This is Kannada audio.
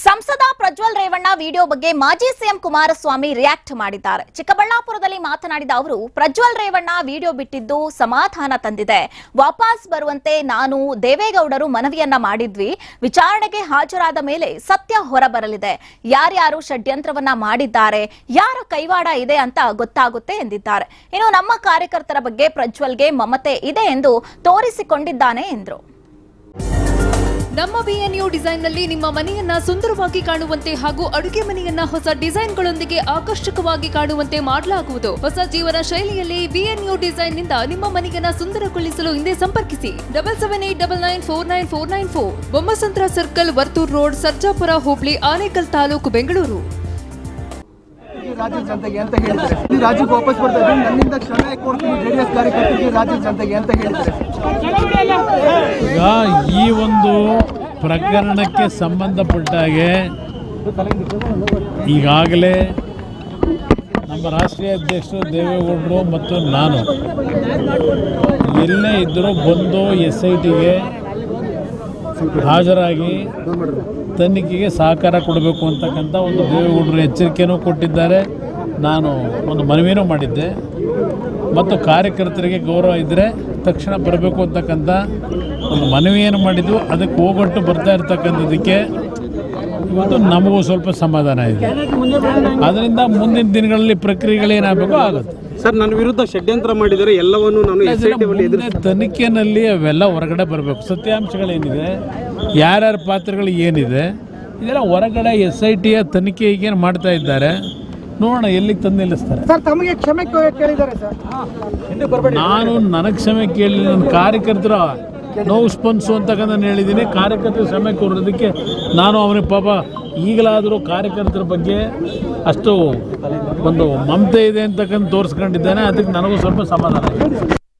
ಸಂಸದ ಪ್ರಜ್ವಲ್ ರೇವಣ್ಣ ವಿಡಿಯೋ ಬಗ್ಗೆ ಮಾಜಿ ಸಿಎಂ ಕುಮಾರಸ್ವಾಮಿ ರಿಯಾಕ್ಟ್ ಮಾಡಿದ್ದಾರೆ. ಚಿಕ್ಕಬಳ್ಳಾಪುರದಲ್ಲಿ ಮಾತನಾಡಿದ ಅವರು, ಪ್ರಜ್ವಲ್ ರೇವಣ್ಣ ವಿಡಿಯೋ ಬಿಟ್ಟಿದ್ದು ಸಮಾಧಾನ ತಂದಿದೆ. ವಾಪಸ್ ಬರುವಂತೆ ನಾನು ದೇವೇಗೌಡರು ಮನವಿಯನ್ನ ಮಾಡಿದ್ವಿ. ವಿಚಾರಣೆಗೆ ಹಾಜರಾದ ಮೇಲೆ ಸತ್ಯ ಹೊರಬರಲಿದೆ. ಯಾರ್ಯಾರು ಷಡ್ಯಂತ್ರವನ್ನ ಮಾಡಿದ್ದಾರೆ, ಯಾರ ಕೈವಾಡ ಇದೆ ಅಂತ ಗೊತ್ತಾಗುತ್ತೆ ಎಂದಿದ್ದಾರೆ. ಇನ್ನು ನಮ್ಮ ಕಾರ್ಯಕರ್ತರ ಬಗ್ಗೆ ಪ್ರಜ್ವಲ್ಗೆ ಮಮತೆ ಇದೆ ಎಂದು ತೋರಿಸಿಕೊಂಡಿದ್ದಾನೆ ಎಂದರು. ನಮ್ಮ ವಿಎನ್ಯು ಡಿಸೈನ್ನಲ್ಲಿ ನಿಮ್ಮ ಮನೆಯನ್ನ ಸುಂದರವಾಗಿ ಕಾಣುವಂತೆ ಹಾಗೂ ಅಡುಗೆ ಮನೆಯನ್ನ ಹೊಸ ಡಿಸೈನ್ಗಳೊಂದಿಗೆ ಆಕರ್ಷಕವಾಗಿ ಕಾಣುವಂತೆ ಮಾಡಲಾಗುವುದು. ಹೊಸ ಜೀವನ ಶೈಲಿಯಲ್ಲಿ ವಿಎನ್ಯು ಡಿಸೈನ್ನಿಂದ ನಿಮ್ಮ ಮನೆಯನ್ನ ಸುಂದರಗೊಳಿಸಲು ಹಿಂದೆ ಸಂಪರ್ಕಿಸಿ. Double seven eight double nine four nine four nine four. Bommasandra circle Varthur road Sarjapura Hubli Anekal taluk Bengaluru. ರಾಜ್ಯ ರಾಜ್ಯದ ಜನತೆಗೆ ಅಂತ ಹೇಳಿದ್ದಾರೆ ಈ ರಾಜ್ಯಕ್ಕೆ ವಾಪಸ್ ಬರ್ತಾ ಇದ್ದೀನಿ. ನನ್ನಿಂದ ಕ್ಷಮೆ ಕೊಡ್ತೀನಿ ಜೆಡಿಎಸ್ ಕಾರ್ಯಕರ್ತರಿಗೆ ರಾಜ್ಯದ ಜನತೆಗೆ ಅಂತ ಹೇಳಿದ್ದಾರೆ ಒಂದು ಪ್ರಕರಣಕ್ಕೆ ಸಂಬಂಧಪಟ್ಟ ಹಾಗೆ ಈಗಾಗಲೇ ನಮ್ಮ ರಾಷ್ಟ್ರೀಯ ಅಧ್ಯಕ್ಷರು ದೇವೇಗೌಡರು ಮತ್ತು ನಾನು ಎಲ್ಲೇ ಇದ್ದರೂ ಬಂದು ಎಸ್ ಐ ಟಿಗೆ ಹಾಜರಾಗಿ ತನಿಖೆಗೆ ಸಹಕಾರ ಕೊಡಬೇಕು ಅಂತಕ್ಕಂಥ ಒಂದು ದೇವೇಗೌಡರು ಎಚ್ಚರಿಕೆಯೂ ಕೊಟ್ಟಿದ್ದಾರೆ. ನಾನು ಒಂದು ಮನವಿನೂ ಮಾಡಿದ್ದೆ. ಮತ್ತು ಕಾರ್ಯಕರ್ತರಿಗೆ ಗೌರವ ಇದ್ದರೆ ತಕ್ಷಣ ಬರಬೇಕು ಅಂತಕ್ಕಂಥ ಒಂದು ಮನವಿಯನ್ನು ಮಾಡಿದ್ದು ಅದಕ್ಕೆ ಹೋಗೊಟ್ಟು ಬರ್ತಾ ಇರ್ತಕ್ಕಂಥದ್ದಕ್ಕೆ ಇವತ್ತು ನಮಗೂ ಸ್ವಲ್ಪ ಸಮಾಧಾನ ಇದೆ. ಅದರಿಂದ ಮುಂದಿನ ದಿನಗಳಲ್ಲಿ ಪ್ರಕ್ರಿಯೆಗಳೇನಾಗಬೇಕು ಆಗುತ್ತೆ. ಸರ್ ನನ್ನ ವಿರುದ್ಧ ಷಡ್ಯಂತ್ರ ಮಾಡಿದರೆ ಎಲ್ಲವನ್ನು ನಾನು ಎಸ್ ಐ ಟಿ ಮುಂದೆ ತನಿಖೆನಲ್ಲಿ ಅವೆಲ್ಲ ಹೊರಗಡೆ ಬರಬೇಕು. ಸತ್ಯಾಂಶಗಳೇನಿದೆ ಯಾರ್ಯಾರ ಪಾತ್ರಗಳು ಏನಿದೆ ಇದೆಲ್ಲ ಹೊರಗಡೆ ಎಸ್ ಐ ಟಿಯ ತನಿಖೆ ಈಗೇನು ಮಾಡ್ತಾ ಇದ್ದಾರೆ ನೋಡೋಣ ಎಲ್ಲಿಗೆ ತಂದು ನಿಲ್ಲಿಸ್ತಾರೆ. ಸರ್ ತಮಗೆ ಕ್ಷಮೆ ಕೇಳಿದ್ದಾರೆ ಸರ್. ನಾನು ನನಗೆ ಕ್ಷಮೆ ಕೇಳಿ ನನ್ನ ಕಾರ್ಯಕರ್ತರ ನೋವು ಸ್ಪಂದಿಸು ಅಂತಕ್ಕಂಥ ನಾನು ಹೇಳಿದ್ದೀನಿ ಕಾರ್ಯಕರ್ತರ ಸಮಯ ಕೊಡೋದಕ್ಕೆ ನಾನು ಅವನಿಗೆ ಪಾಪ ಈಗಲಾದರೂ ಕಾರ್ಯಕರ್ತರ ಬಗ್ಗೆ ಅಷ್ಟು ಒಂದು ಮಮತೆ ಇದೆ ಅಂತಕ್ಕಂಥ ತೋರಿಸ್ಕೊಂಡಿದ್ದೇನೆ. ಅದಕ್ಕೆ ನನಗೂ ಸ್ವಲ್ಪ ಸಮಾಧಾನ